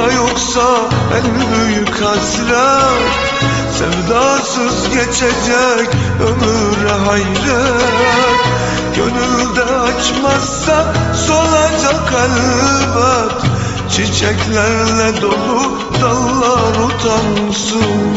yoksa en büyük hasret. Sevdasız geçecek ömür hayret. Gönülde açmazsa solacak elbet. Çiçeklerle dolu dallar utansın